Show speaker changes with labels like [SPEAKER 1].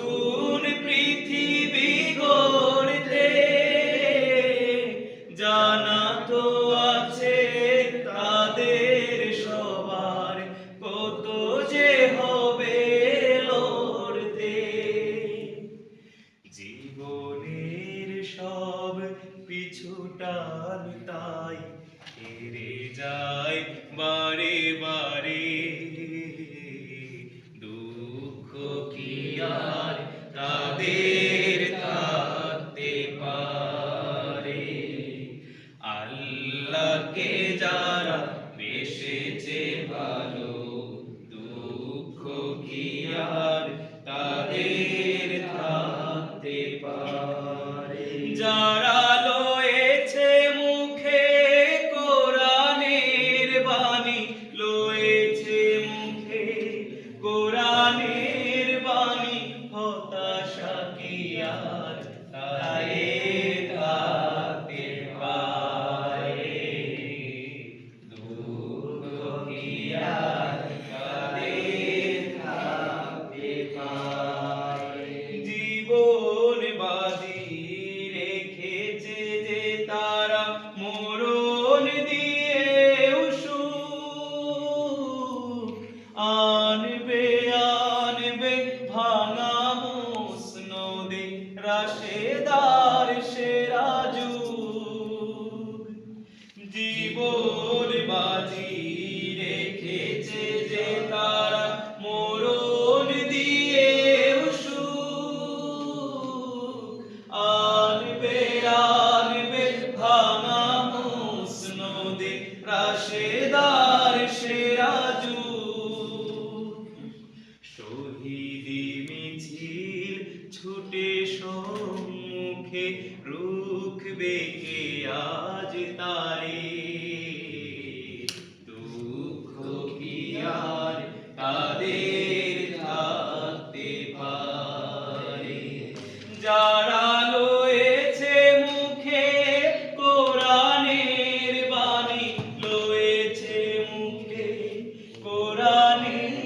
[SPEAKER 1] নতুন পৃথিবী জানা তো তাদের সবার কত যে জীবনের সব তাই হেরে যায় বারে বারে আল্লাহকে যারা বেশেছে ভালো দুঃখ কি আর তাদের ভাঙা মুসনদে রাশেদার সেরাজু জীবন বাজি মুখে রুখবে কে আজ তারে। দুঃখ কি আর তাদের থাকতে পারে? যারা মুখে কোরআনের মুখে কোরআনের